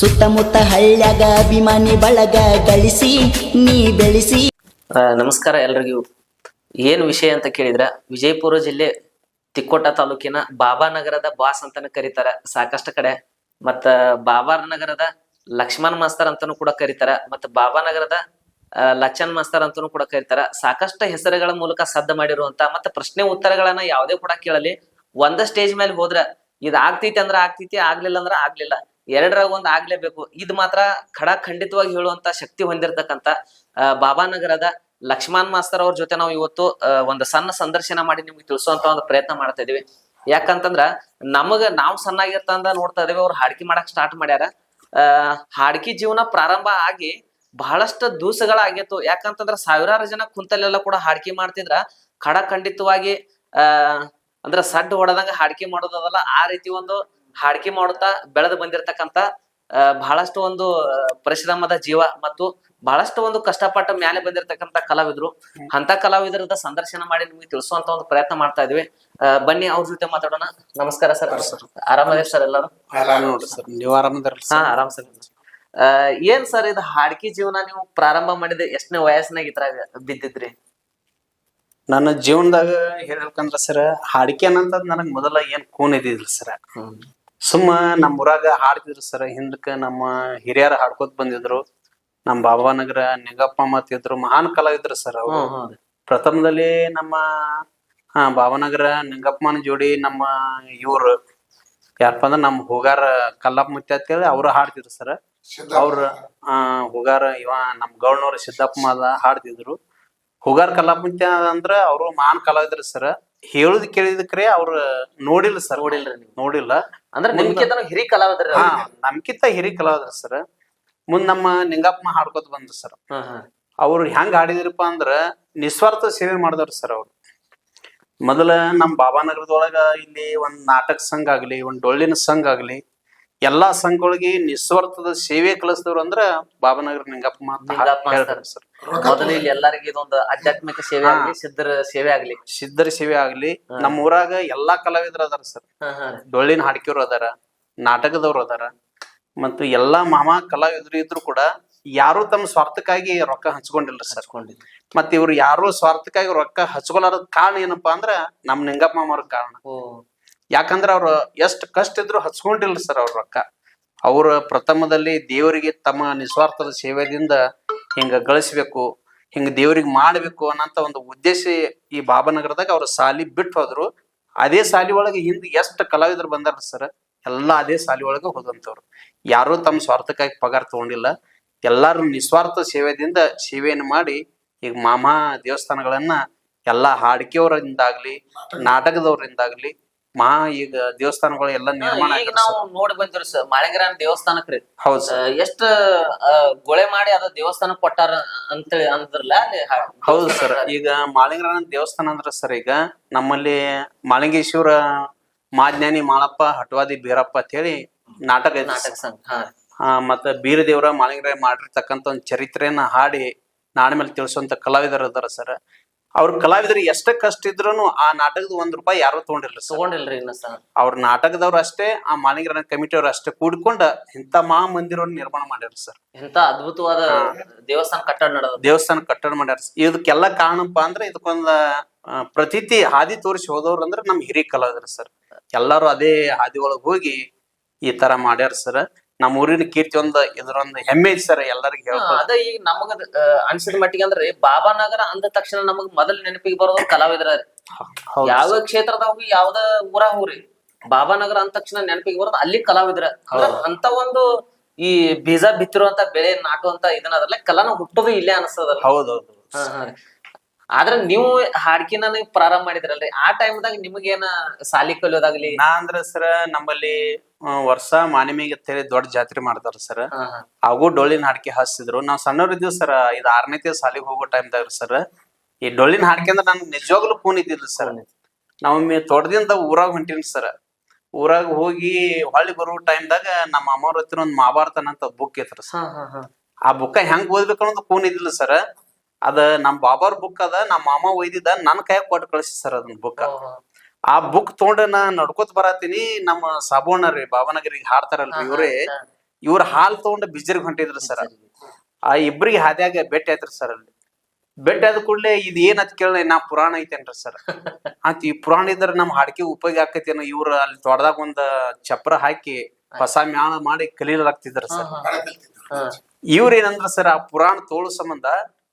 ಸುತ್ತಮುತ್ತ ಹಳ್ಳ್ಯಾಗ ಅಭಿಮಾನಿ ಬಳಗ ಗಳಿಸಿ, ನೀ ಬೆಳೆಸಿ. ನಮಸ್ಕಾರ ಎಲ್ರಿಗೂ. ಏನು ವಿಷಯ ಅಂತ ಕೇಳಿದ್ರ, ವಿಜಯಪುರ ಜಿಲ್ಲೆ ತಿಕ್ಕೋಟ ತಾಲೂಕಿನ ಬಾಬಾನಗರದ ಬಾಸ್ ಅಂತಾನೆ ಕರೀತಾರ ಸಾಕಷ್ಟು ಕಡೆ. ಮತ್ತ ಬಾಬಾನಗರದ ಲಕ್ಷ್ಮಣ್ ಮಾಸ್ತರ್ ಅಂತಾನು ಕೂಡ ಕರೀತಾರ, ಮತ್ತ ಬಾಬಾನಗರದ ಲಚ್ಚನ್ ಮಾಸ್ತರ್ ಅಂತಾನು ಕೂಡ ಕರೀತಾರ. ಸಾಕಷ್ಟು ಹೆಸರುಗಳ ಮೂಲಕ ಸದ್ದ ಮಾಡಿರುವಂತ ಮತ್ತ ಪ್ರಶ್ನೆ ಉತ್ತರಗಳನ್ನ ಯಾವುದೇ ಕೂಡ ಕೇಳಲಿ. ಒಂದ ಸ್ಟೇಜ್ ಮೇಲೆ ಹೋದ್ರ ಇದ್ ಆಗ್ತೈತಿ ಅಂದ್ರ ಆಗ್ತೈತಿ, ಆಗ್ಲಿಲ್ಲ ಅಂದ್ರ ಆಗ್ಲಿಲ್ಲ. ಎರಡರಾಗ ಒಂದ್ ಆಗ್ಲೇಬೇಕು. ಇದು ಮಾತ್ರ ಖಡ ಖಂಡಿತವಾಗಿ ಹೇಳುವಂತ ಶಕ್ತಿ ಹೊಂದಿರತಕ್ಕಂತ ಬಾಬಾನಗರದ ಲಕ್ಷ್ಮಣ್ ಮಾಸ್ತರ್ ಅವ್ರ ಜೊತೆ ನಾವು ಇವತ್ತು ಒಂದು ಸಣ್ಣ ಸಂದರ್ಶನ ಮಾಡಿ ನಿಮ್ಗೆ ತಿಳಿಸುವಂತ ಒಂದು ಪ್ರಯತ್ನ ಮಾಡ್ತಾ ಇದೀವಿ. ಯಾಕಂತಂದ್ರ ನಮಗ ನಾವು ಸಣ್ಣಾಗಿರ್ತಂದ ನೋಡ್ತಾ ಇದೀವಿ, ಅವ್ರು ಹಾಡ್ಕಿ ಮಾಡಕ್ ಸ್ಟಾರ್ಟ್ ಮಾಡ್ಯಾರ. ಆ, ಹಾಡ್ಕಿ ಜೀವನ ಪ್ರಾರಂಭ ಆಗಿ ಬಹಳಷ್ಟು ದಿವಸಗಳಾಗಿತ್ತು ಯಾಕಂತಂದ್ರ ಸಾವಿರಾರು ಜನ ಕುಂತಲ್ಲೆಲ್ಲ ಕೂಡ ಹಾಡ್ಕಿ ಮಾಡ್ತಿದ್ರ. ಖಡ ಖಂಡಿತವಾಗಿ, ಆ, ಅಂದ್ರ ಸಡ್ಡು ಹೊಡೆದಂಗ ಹಾಡ್ಕಿ ಮಾಡೋದಲ್ಲ ಆ ರೀತಿ ಒಂದು ಹಾಡ್ಕಿ ಮಾಡುತ್ತಾ ಬೆಳೆದು ಬಂದಿರತಕ್ಕಂತ ಬಹಳಷ್ಟು ಒಂದು ಪರಿಶ್ರಮದ ಜೀವ ಮತ್ತು ಬಹಳಷ್ಟು ಒಂದು ಕಷ್ಟಪಟ್ಟ ಮ್ಯಾಲೆ ಬಂದಿರತಕ್ಕಂತ ಕಲಾವಿದ್ರು. ಅಂತ ಕಲಾವಿದರದ ಸಂದರ್ಶನ ಮಾಡಿ ನಿಮ್ಗೆ ತಿಳಿಸುವಂತ ಒಂದು ಪ್ರಯತ್ನ ಮಾಡ್ತಾ ಇದ್ವಿ. ಬನ್ನಿ ಅವ್ರ ಜೊತೆ ಮಾತಾಡೋಣ. ನಮಸ್ಕಾರ ಸರ್. ಆರಾಮದೇವ್ ಸರ್. ಎಲ್ಲರೂ? ಆರಾಮ್ ಸರ್. ಹಾ ಆರಾಮ್ ಏನ್ ಸರ್ ಇದು ಹಾಡ್ಕಿ ಜೀವನ ನೀವು ಪ್ರಾರಂಭ ಮಾಡಿದ ಎಷ್ಟನೇ ವಯಸ್ಸಿನಾಗ ಇದ್ರಾಗ ಬಿದ್ದಿದ್ರಿ? ನನ್ನ ಜೀವನದಾಗ ಹೇಳ್ಬೇಕಂದ್ರ ಸರ್ ಹಾಡಿಕೆ ಅನ್ನಂತದ್ ನನಗ್ ಮೊದಲ ಏನ್ ಕೂನ್ ಇದ್ದಿದ್ರಿ ಸರ್. ಸುಮ್ಮ ನಮ್ಮ ಊರಾಗ ಹಾಡ್ತಿದ್ರು ಸರ್. ಹಿಂದಕ್ಕೆ ನಮ್ಮ ಹಿರಿಯರ ಹಾಡ್ಕೋತ ಬಂದಿದ್ರು. ನಮ್ಮ ಬಾಬಾನಗರ ನಿಂಗಪ್ಪ ಮತ್ ಇದ್ರು ಮಹಾನ್ ಕಲಾವಿದ್ರು ಸರ್ ಅವರು. ಪ್ರಥಮದಲ್ಲಿ ನಮ್ಮ ಹಾ ಬಾಬಾನಗರ ನಿಂಗಪ್ಪನ ಜೋಡಿ ನಮ್ಮ ಇವ್ರು. ಯಾರಪ್ಪ ಅಂದ್ರ ನಮ್ಮ ಹುಗಾರ ಕಲ್ಲಪ್ಪ ಮುತ್ಯ ಅಂತೇಳಿ ಅವ್ರು ಹಾಡ್ತಿದ್ರು ಸರ್. ಅವ್ರ ಆ ಹುಗಾರ ಇವ ನಮ್ ಗೌಡ್ನವ್ರ ಸಿದ್ದಪ್ಪ ಮಾದ ಹಾಡ್ತಿದ್ರು. ಹುಗಾರ್ ಕಲ್ಲಪ್ಪ ಮುತ್ಯ ಅಂದ್ರ ಅವರು ಮಹಾನ್ ಕಲಾವಿದ್ರು ಸರ್. ಹೇಳುದ್ ಕೇಳಿದಕ್ರೆ ಅವ್ರ ನೋಡಿಲ್ಲ ಸರ್ ನೋಡಿಲ್ರಿ ನೀವು. ನೋಡಿಲ್ಲ. ಅಂದ್ರೆ ನಿಮ್ಕಿಂತ ಹಿರಿ ಕಲಾವಿದ್ರ ಹಾ ನಮ್ಕಿಂತ ಹಿರಿ ಕಲಾವಿದ್ರ ಸರ್ ಮುಂದ್ ನಮ್ಮ ನಿಂಗಪ್ಪ ಹಾಡ್ಕೋತ ಬಂದ್ರು ಸರ್ ಅವ್ರು ಹೆಂಗ್ ಹಾಡಿದ್ರಪ್ಪ ಅಂದ್ರ ನಿಸ್ವಾರ್ಥ ಸೇವೆ ಮಾಡಿದವ್ರು ಸರ್ ಅವ್ರು. ಮೊದಲ ನಮ್ ಬಾಬಾನಗರದೊಳಗ ಇಲ್ಲಿ ಒಂದ್ ನಾಟಕ ಸಂಘ ಆಗ್ಲಿ ಒಂದ್ ಡೊಳ್ಳಿನ ಸಂಘ ಆಗ್ಲಿ ಎಲ್ಲಾ ಸಂಘಗಳಿಗೆ ನಿಸ್ವಾರ್ಥದ ಸೇವೆ ಕಲಿಸಿದವ್ರು ಅಂದ್ರ ಬಾಬಾನಗರ ನಿಂಗಪ್ಪ ಮಾತ ಸರ್. ಎಲ್ಲರಿಗೂ ಇದೊಂದು ಆಧ್ಯಾತ್ಮಿಕ ಸೇವೆ ಆಗ್ಲಿ ಸಿದ್ಧರ ಸೇವೆ ಆಗ್ಲಿ. ಸಿದ್ಧರ ಸೇವೆ ಆಗ್ಲಿ. ನಮ್ಮ ಊರಾಗ ಎಲ್ಲಾ ಕಲಾವಿದರು ಅದಾರ ಸರ್. ಡೊಳ್ಳಿನ ಹಾಡ್ಕಿಯವ್ರು ಅದಾರ ನಾಟಕದವ್ರು ಅದಾರ. ಮತ್ತು ಎಲ್ಲಾ ಮಾಮಾ ಕಲಾವಿದರು ಇದ್ರು ಕೂಡ ಯಾರು ತಮ್ಮ ಸ್ವಾರ್ಥಕ್ಕಾಗಿ ರೊಕ್ಕ ಹಂಚ್ಕೊಂಡಿಲ್ಲ ಸರ್. ಹಚ್ಕೊಂಡಿದ್ದು ಮತ್ ಇವ್ರು ಯಾರು ಸ್ವಾರ್ಥಕ್ಕಾಗಿ ರೊಕ್ಕ ಹಚ್ಕೊಲಾರದ ಕಾರಣ ಏನಪ್ಪಾ ಅಂದ್ರ ನಮ್ ನಿಂಗಪ್ಪ ಮಾಮರ ಕಾರಣ. ಯಾಕಂದ್ರ ಅವ್ರು ಎಷ್ಟು ಕಷ್ಟ ಇದ್ರು ಹಚ್ಕೊಂಡಿಲ್ಲ ಸರ್ ಅವ್ರ ರೊಕ್ಕ. ಅವ್ರ ಪ್ರಥಮದಲ್ಲಿ ದೇವರಿಗೆ ತಮ್ಮ ನಿಸ್ವಾರ್ಥದ ಸೇವೆದಿಂದ ಹಿಂಗ ಗಳಿಸ್ಬೇಕು, ಹಿಂಗ ದೇವ್ರಿಗೆ ಮಾಡಬೇಕು ಅನ್ನಂತ ಒಂದು ಉದ್ದೇಶ ಈ ಬಾಬಾನಗರದಾಗ ಅವ್ರ ಸಾಲಿ ಬಿಟ್ಟು ಹೋದ್ರು. ಅದೇ ಸಾಲಿ ಒಳಗೆ ಹಿಂದ್ ಎಷ್ಟ್ ಕಲಾವಿದರು ಬಂದಾರ ಸರ್, ಎಲ್ಲಾ ಅದೇ ಸಾಲಿ ಒಳಗೆ ಹೋದಂತವ್ರು. ಯಾರು ತಮ್ಮ ಸ್ವಾರ್ಥಕ್ಕಾಗಿ ಪಗಾರ ತಗೊಂಡಿಲ್ಲ. ಎಲ್ಲಾರು ನಿಸ್ವಾರ್ಥ ಸೇವೆದಿಂದ ಸೇವೆಯನ್ನು ಮಾಡಿ ಈಗ ಮಾಮಾ ದೇವಸ್ಥಾನಗಳನ್ನ ಎಲ್ಲಾ ಹಾಡಿಕೆಯವರಿಂದಾಗ್ಲಿ, ನಾಟಕದವರಿಂದಾಗ್ಲಿ ಮಾ ಈಗ ದೇವಸ್ಥಾನಗಳು ಎಲ್ಲ ನಿರ್ಮಾಣ ಈಗ ಆಗ್ಯಾವ ನಾವು. ನೋಡಿ ಬಂದಿವ್ರಿ ಸರ್. ಮಾಳಿಗ್ರಾಮ ದೇವಸ್ಥಾನಕ್ ರೀ. ಹೌದ್ ಸರ್. ಎಷ್ಟ ಗೊಳೆ ಮಾಡಿ ಅದ ದೇವಸ್ಥಾನ ಕೊಟ್ಟಾರ ಅಂತೇಳಿ ಅಂದ್ರಲ್ಲ ಅಲ್ಲಿ ಹಾ- ಹೌದು ಸರ್. ಈಗ ಮಾಳಿಂಗರಾಯಣ ದೇವಸ್ಥಾನ ಅಂದ್ರ ಸರ್ ಈಗ ನಮ್ಮಲ್ಲಿ ಮಾಳಿಂಗೇಶ್ವರ ಮಾಜ್ಞಾನಿ ಮಾಳಪ್ಪ ಹಟವಾದಿ ಬೀರಪ್ಪ ಅಂತ ಹೇಳಿ ನಾಟಕ ಐತಿ ನಾಟಕ. ಸಂಘ ಹಾ. ಆ, ಮತ್ತ ಬೀರದೇವ್ರ ಮಾಳಿಂಗರಾಯ ಮಾಡಿರ್ತಕ್ಕಂಥ ಒಂದು ಚರಿತ್ರೆಯನ್ನ ಹಾಡಿ ನಾಡ ಮೇಲೆ ತಿಳಿಸುವಂತ ಕಲಾವಿದರು ಅದಾರ ಸರ್. ಅವ್ರ ಕಲಾವಿದರು ಎಷ್ಟ ಕಷ್ಟ ಇದ್ರು ಆ ನಾಟಕದ ಒಂದ್ ರೂಪಾಯಿ ಯಾರು ತಗೊಂಡಿಲ್ಲ ತಗೊಂಡಿಲ್ಲ ತಗೊಂಡಿಲ್ರಿ ಇನ್ನ ಸಹ ಅವ್ರ ನಾಟಕದವ್ರು ಅಷ್ಟೇ ಆ ಮಾಳಿಂಗರಾಯಣ ಕಮಿಟಿಯವ್ರು ಅಷ್ಟೇ ಕೂಡ್ಕೊಂಡ ಇಂತ ಮಹಾ ಮಂದಿರವನ್ನು ನಿರ್ಮಾಣ ಮಾಡ್ಯಾರ ಸರ್. ಎಂತ ಅದ್ಭುತವಾದ ದೇವಸ್ಥಾನ ಕಟ್ಟಡ ನಡೆದ ದೇವಸ್ಥಾನ ಕಟ್ಟಡ ಮಾಡ್ಯಾರ ಇದಕ್ಕೆಲ್ಲ ಕಾರಣಪ್ಪ ಅಂದ್ರೆ ಇದಕ್ಕೊಂದ ಪ್ರತೀತಿ ಹಾದಿ ತೋರಿಸಿ ಹೋದವ್ರ ಅಂದ್ರೆ ನಮ್ ಹಿರಿ ಕಲಾವಿದ್ರ ಸರ್. ಎಲ್ಲಾರು ಅದೇ ಹಾದಿ ಒಳಗ್ ಹೋಗಿ ಈ ತರ ಮಾಡ್ಯಾರ ಸರ್. ನಮ್ಮ ಊರಿನ ಕೀರ್ತಿ ಒಂದ್ ಇದ್ರೊಂದ್ ಹೆಮ್ಮೆ ಐತಿ ಸರ್ ಎಲ್ಲರಿಗೂ ಅದ ಈಗ ನಮಗ ಅನ್ಸಿದ ಮಟ್ಟಿಗೆ ಅಂದ್ರೆ ಬಾಬಾನಗರ ಅಂದ ತಕ್ಷಣ ನಮಗ್ ಮೊದಲ್ ನೆನಪಿಗೆ ಬರೋದು ಕಲಾವಿದ್ರ ಯಾವ ಕ್ಷೇತ್ರದಾಗ ಹೋಗಿ ಯಾವ್ದ ಊರ ಹೋಗ್ರಿ ಬಾಬಾನಗರ ಅಂದ ತಕ್ಷಣ ನೆನಪಿಗೆ ಬರೋದು ಅಲ್ಲಿ ಕಲಾವಿದ್ರ. ಅಂತ ಒಂದು ಈ ಬೀಜ ಬಿತ್ತಿರುವಂತ ಬೆಳೆ ನಾಟುವಂತ ಇದನ್ನ ಅದ್ರಲ್ಲ ಕಲಾನ ಹುಟ್ಟೋದು ಇಲ್ಲೇ ಅನಿಸ್ತದ ಹೌದೌದು. ಆದ್ರ ನೀವು ಹಾಡ್ಕಿನ ಪ್ರಾರಂಭ ಮಾಡಿದ್ರಲ್ರಿ? ಆ ಟೈಮ್ದಾಗ ನಿಮಗೇನ ಸಾಲಿ ಕಲಿಯೋದಾಗ್ಲಿ? ನಾ ಅಂದ್ರ ಸರ್ ನಮ್ಮಲ್ಲಿ ವರ್ಷ ಮಾನಿಮಿಗೆ ಅಂತೇಳಿ ದೊಡ್ಡ ಜಾತ್ರೆ ಮಾಡ್ತಾರ ಸರ್ ಹಾಗೂ ಡೊಳ್ಳಿನ ಹಾಡ್ಕಿ ಹಾಸಿದ್ರು ನಾವ್ ಸಣ್ಣವ್ರ ಇದ್ದೀವಿ ಸರ್ ಇದು ಆರನೇ ಸಾಲಿಗೆ ಹೋಗೋ ಟೈಮ್ದಾಗ ಸರ್ ಈ ಡೊಳ್ಳಿನ ಹಾಡ್ಕಿ ಅಂದ್ರೆ ನನ್ಗೆ ನಿಜವಾಗ್ಲೂ ಫೋನ್ ಇದ್ದಿಲ್ಲ ಸರ್ ನಾವೊಮ್ಮೆ ತೋಟದಿಂದ ಊರಾಗ ಹೊಂಟೀನಿ ಸರ್ ಊರಾಗ ಹೋಗಿ ಹೊಳ್ಳಿ ಬರೋ ಟೈಮ್ದಾಗ ನಮ್ಮ ಅಮ್ಮವ್ರ ಹತ್ರ ಒಂದು ಮಹಾಭಾರತ ಅಂತ ಬುಕ್ ಐತ್ರ ಸರ್. ಆ ಬುಕ್ಕ ಹೆಂಗ್ ಓದ್ಬೇಕು ಅನ್ನೋದು ಫೋನ್ ಇದ್ದಿಲ್ಲ ಸರ್ ಅದ ನಮ್ ಬಾಬಾರ್ ಬುಕ್ ಅದ ನಮ್ಮ ಮಾಮ ಒಯ್ದಿದ್ದ ನನ್ ಕೈ ಕೊಟ್ಟು ಕಳಿಸಿ ಸರ್ ಅದನ್ ಬುಕ್ ಆ ಬುಕ್ ತೊಗೊಂಡ ನಾ ನಡ್ಕೋತ ಬರತೀನಿ ನಮ್ಮ ಸಾಬೂಣ ರೀ ಬಾಬನಗರಿಗೆ ಹಾಡ್ತಾರಲ್ರಿ ಇವ್ರೇ. ಇವ್ರ ಹಾಲ್ ತಗೊಂಡ ಬಿಜರ್ಗ್ ಹೊಂಟಿದ್ರು ಸರ್. ಆ ಇಬ್ರಿಗೆ ಹಾದ್ಯಾಗ ಬೆಟ್ಟ ಆಯ್ತ್ರಿ ಸರ್ ಅಲ್ಲಿ. ಬೆಟ್ಟ ಆದ ಕೂಡಲೇ ಇದ್ ಏನಂತ ಕೇಳಿ ನಾ ಪುರಾಣ ಐತೇನ್ರಿ ಸರ್. ಅಂತ ಈ ಪುರಾಣ ಇದ್ರ ನಮ್ ಹಾಡಿಕೆ ಉಪಯೋಗ ಆಕೈತೇನೋ ಇವ್ರ ಅಲ್ಲಿ ತೋಟದಾಗ ಒಂದ್ ಚಪ್ರ ಹಾಕಿ ಹೊಸ ಮ್ಯಾಳ ಮಾಡಿ ಕಲೀಲಾಗ್ತಿದ್ರ ಸರ್. ಇವ್ರ ಏನಂದ್ರ ಸರ್ ಆ ಪುರಾಣ ತೋಳು ಸಂಬಂಧ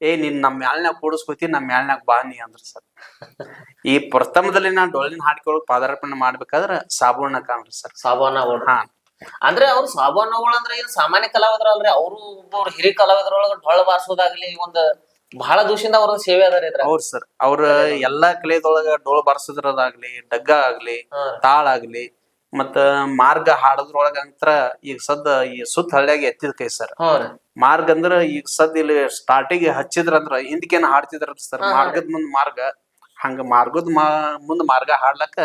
ಏ ನೀನ್ ನಮ್ ಮ್ಯಾಲ್ನಾಗ ಕೂಡಿಸ್ಕೊತಿ ನಮ್ಮ ಮ್ಯಾಲ್ನಾಗ ಬಾ ನೀ ಅಂದ್ರ ಸರ್ ಈ ಪ್ರಥಮದಲ್ಲಿ ನಾ ಡೊಳ್ಳಿನ ಹಾಡ್ಕೊಳಕ್ ಪಾದಾರ್ಪಣೆ ಮಾಡ್ಬೇಕಾದ್ರ ಸಾಬೂನ ಕಾಣ್ರಿ ಸರ್ ಸಾಬಾನ ಅವ್ರು. ಹಾ. ಅಂದ್ರೆ ಅವ್ರು ಸಾಬಾನಗಳು ಅಂದ್ರೆ ಏನ್ ಸಾಮಾನ್ಯ ಕಲಾವಿದರಲ್ರಿ ಅವರು ಒಬ್ಬರು ಹಿರಿಯ ಕಲಾವಿದರೊಳಗ ಡೊಳ್ಳ ಬಾರಿಸೋದಾಗ್ಲಿ ಒಂದ್ ಬಹಳ ದೂಷಿಂದ ಅವ್ರ ಸೇವೆ ಅದಾರ ಇದ್ರ ಹೌದ್ ಸರ್. ಅವ್ರ ಎಲ್ಲಾ ಕಲೆದೊಳಗ ಡೋಳ ಬಾರಿಸೋದ್ರದಾಗ್ಲಿ ಡಗ್ಗ ಆಗ್ಲಿ ತಾಳ ಆಗ್ಲಿ ಮತ್ತ ಮಾರ್ಗ ಹಾಡೋದ್ರೊಳಗ ಅಂತ್ರ ಈಗ ಸದ್ದ ಈ ಸುತ್ತ ಹಳ್ಳಿಯಾಗ ಎತ್ತಿದ ಕೈ ಸರ್ ಮಾರ್ಗ ಅಂದ್ರ ಈಗ ಸದ್ ಇಲ್ಲಿ ಸ್ಟಾರ್ಟಿಗೆ ಹಚ್ಚಿದ್ರ ಅಂದ್ರ ಹಿಂದಕ್ಕೇನ ಹಾಡ್ತಿದ್ರ ಸರ್ ಮಾರ್ಗದ ಮುಂದ್ ಮಾರ್ಗ. ಹಂಗ ಮಾರ್ಗದ ಮುಂದ್ ಮಾರ್ಗ ಹಾಡ್ಲಕ್ಕ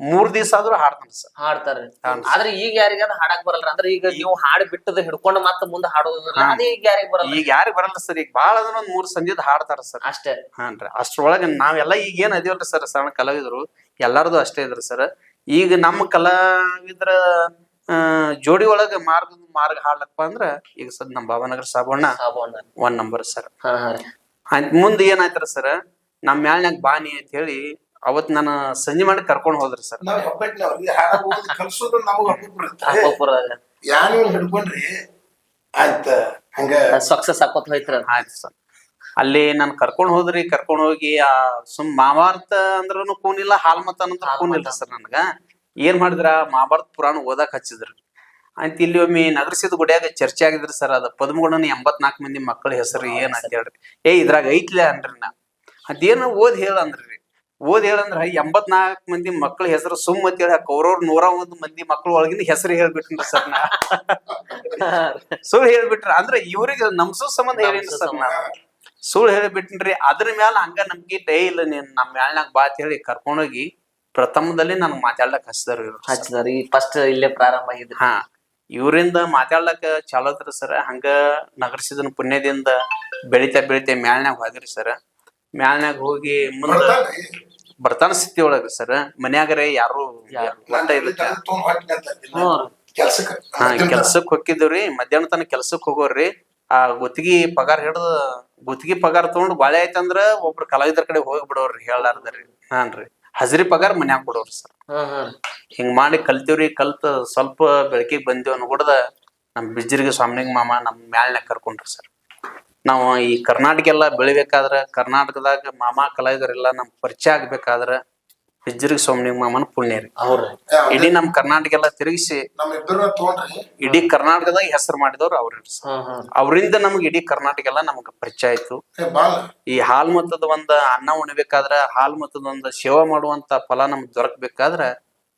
ಮೂರ್ ದಿವಸ ಆದ್ರೂ ಹಾಡ್ತಾನ ಸರ್ ಹಾಡ್ತಾರೆ ಆದ್ರೆ ಈಗ ಯಾರಿಗಾದ್ರೂ ಹಾಡಕ್ ಬರಲ್ಲ ಅಂದ್ರೆ ಈಗ ನೀವು ಹಾಡ್ ಬಿಟ್ಟದ ಹಿಡ್ಕೊಂಡು ಮತ್ತೆ ಮುಂದೆ ಹಾಡೋದಿಲ್ಲ. ಅದೇ ಈಗ ಯಾರಿಗ್ ಬರಲ್ಲ ಈಗ ಯಾರಿಗ್ ಬರಲ್ಲ ಸರ್ ಈಗ ಬಾಳ ಅದನ್ನ ಒಂದ್ ಮೂರ್ ಸಂಜೆದ ಹಾಡ್ತಾರ ಸರ್ ಅಷ್ಟೇ. ಹಾನ್ರಿ. ಅಷ್ಟ್ರೊಳಗ ನಾವೆಲ್ಲ ಈಗ ಏನ್ ಅದೀವಲ್ರಿ ಸರ್ ಸಣ್ಣ ಕಲಾವಿದ್ರು ಎಲ್ಲಾರ್ದು ಅಷ್ಟೇ ಇದ್ರಿ ಸರ್ ಈಗ ನಮ್ಮ ಕಲಾವಿದ್ರ ಆ ಜೋಡಿ ಒಳಗ ಮಾರ್ಗ ಮಾರ್ಗ ಹಾಡ್ಲಪ್ಪ ಅಂದ್ರ ಈಗ ಸದ್ ನಮ್ Babanagar Sabanna one number sir ಮುಂದ ಏನಾಯ್ತಾರ ಸರ್ ನಮ್ ಮ್ಯಾಲ್ನ್ಯಾಗ ಬಾನಿ ಅಂತ ಹೇಳಿ ಅವತ್ ನಾನು ಸಂಜೆ ಮಾಡಿ ಕರ್ಕೊಂಡ್ ಹೋದ್ರಿ ಸರ್ ಹಿಡ್ಕೊಂಡ್ರಿ? ಆಯ್ತ ಹಂಗ. ಸಕ್ಸಸ್ ಹಾಕೋತ್ ಹೋಯ್ತಾರ ಆಯ್ತು ಸರ್ ಅಲ್ಲಿ ನಾನು ಕರ್ಕೊಂಡು ಹೋದ್ರಿ ಕರ್ಕೊಂಡು ಹೋಗಿ ಆ ಸುಮ್ ಮಹಾಭಾರತ ಅಂದ್ರೂ ಕೂನಿಲ್ಲ ಹಾಲ್ಮತ ಅನ್ನೋದ್ರ ಕೂನಿಲ್ಲ ಸರ್ ನನ್ಗ. ಏನ್ ಮಾಡಿದ್ರ ಮಹಾಭಾರತ ಪುರಾಣ ಓದಕ್ ಹಚ್ಚಿದ್ರಿ. ಆಯ್ತು ಇಲ್ಲಿ ಒಮ್ಮೆ ನಗರಸಿದ ಗುಡಿಯಾಗ ಚರ್ಚೆ ಆಗಿದ್ರಿ ಸರ್ ಅದ ಪದ್ಮಗುಣನ ಎಂಬತ್ನಾಲ್ಕು ಮಂದಿ ಮಕ್ಕಳ ಹೆಸರು ಏನ್ ಅಂತ ಹೇಳ್ರಿ. ಏ ಇದ್ರಾಗ ಐತ್ಲೆ ಅನ್ರಿ ನಾ. ಅದೇನು ಓದ್ ಹೇಳ ಅಂದ್ರಿ ಓದ್ ಹೇಳಂದ್ರ ಎಂಬತ್ನಾಲ್ಕು ಮಂದಿ ಮಕ್ಕಳ ಹೆಸರು ಸುಮ್ ಅಂತ ಹೇಳಿ ಕೌರವ್ರ ನೂರ ಒಂದ್ ಮಂದಿ ಮಕ್ಳು ಒಳಗಿಂದ ಹೆಸರು ಹೇಳ್ಬಿಟ್ರಿ ಸರ್ ನಾ. ಸುಳ್ಳು ಹೇಳ್ಬಿಟ್ರ. ಅಂದ್ರ ಇವ್ರಿಗೆ ನಮ್ಸೋ ಸಂಬಂಧ ಹೇಳಿನ್ರಿ ಸರ್ ನಾ. ಸುಳ್ಳು ಹೇಳಿಬಿಟ್ನ್ರಿ. ಅದ್ರ ಮ್ಯಾಲ ಹಂಗ ನಮ್ಗೆ ಡೇ ಇಲ್ಲ. ನೀನ್ ನಮ್ ಮ್ಯಾಲ್ನಾಗ ಬಾ ಅಂತ ಹೇಳಿ ಕರ್ಕೊಂಡೋಗಿ ಪ್ರಥಮದಲ್ಲಿ ನನ್ ಮಾತಾಡ್ಲಕ್ ಹಚ್ಚಿದಾರ. ಹಚ್ಚಿದಾರ ಈ ಫಸ್ಟ್ ಇಲ್ಲೇ ಪ್ರಾರಂಭ ಆಗಿದ್ರಿ. ಹಾ. ಇವರಿಂದ ಮಾತಾಡ್ಲಕ್ಕ ಚಾಲೋ ಸರ. ಸರ್ ಹಂಗ ನಗರಸಿದನ ಪುಣ್ಯದಿಂದ ಬೆಳಿತಾ ಬೆಳಿತಾ ಮ್ಯಾಲ್ನಾಗ ಹೋದ್ರಿ ಸರ್. ಮ್ಯಾಲ್ನಾಗ ಹೋಗಿ ಮುಂದ. ಬರ್ತಾನ ಸ್ಥಿತಿ ಒಳಗ್ರಿ ಸರ್. ಮನ್ಯಾಗರೆ ಯಾರು ಒಟ್ಟ ಹಾ ಕೆಲ್ಸಕ್ ಹೊಕ್ಕಿದ್ರಿ ಮಧ್ಯಾಹ್ನ ತನಕ ಕೆಲ್ಸಕ್ ಹೋಗೋರ್ರಿ. ಆ ಗುತ್ತಿಗೆ ಪಗಾರ ಹಿಡ್ದು ಗುತ್ತಿಗೆ ಪಗಾರ ತಗೊಂಡ್ ಬಾಳೆ ಆಯ್ತಂದ್ರ ಒಬ್ರು ಕಲಾವಿದರ ಕಡೆ ಹೋಗಿ ಬಿಡೋರ್ರಿ ಹೇಳಾರ್ದ್ರಿ ಹಾನ್ರಿ. ಹಜರಿ ಪಗಾರ ಮನ್ಯಾಗ ಕೊಡೋರು ಸರ್. ಹಿಂಗ್ ಮಾಡಿ ಕಲ್ತೀವ್ರಿ ಕಲ್ತ ಸ್ವಲ್ಪ ಬೆಳಕಿಗೆ ಬಂದೇವ್ ಅನ್ಗುಡ್ದ ನಮ್ ಬಿಜ್ಜರಿಗೆ ಸ್ವಾಮಿನಿಂಗ್ ಮಾಮ ನಮ್ ಮ್ಯಾಲ್ನ್ಯಾಗ ಕರ್ಕೊಂಡ್ರಿ ಸರ್. ನಾವು ಈ ಕರ್ನಾಟಕ ಎಲ್ಲ ಬೆಳಿಬೇಕಾದ್ರ ಕರ್ನಾಟಕದಾಗ ಮಾಮ ಕಲಾವಿದರೆಲ್ಲ ನಮ್ ಪರಿಚಯ ಆಗ್ಬೇಕಾದ್ರ ಬಿಜ್ಜರಿಗೆ ಸ್ವಾಮಿ ಮಾಮನ ಪುಣ್ಯ ರೀ. ಅವ್ರಿ ಇಡೀ ನಮ್ ಕರ್ನಾಟಕ ಎಲ್ಲ ತಿರುಗಿಸಿ ತಗೊಂಡ್ರಿ. ಇಡೀ ಕರ್ನಾಟಕದಾಗ ಹೆಸರು ಮಾಡಿದವ್ರು ಅವ್ರ ಅವರಿಂದ ನಮ್ಗೆ ಇಡೀ ಕರ್ನಾಟಕ ಎಲ್ಲ ನಮ್ಗ ಪರಿಚಯ ಆಯ್ತು. ಈ ಹಾಲ್ ಮತದ ಒಂದ್ ಅನ್ನ ಉಣ್ಬೇಕಾದ್ರ ಹಾಲ್ ಮತದ ಒಂದ್ ಸೇವಾ ಮಾಡುವಂತ ಫಲ ನಮ್ಗ್ ದೊರಕಬೇಕಾದ್ರ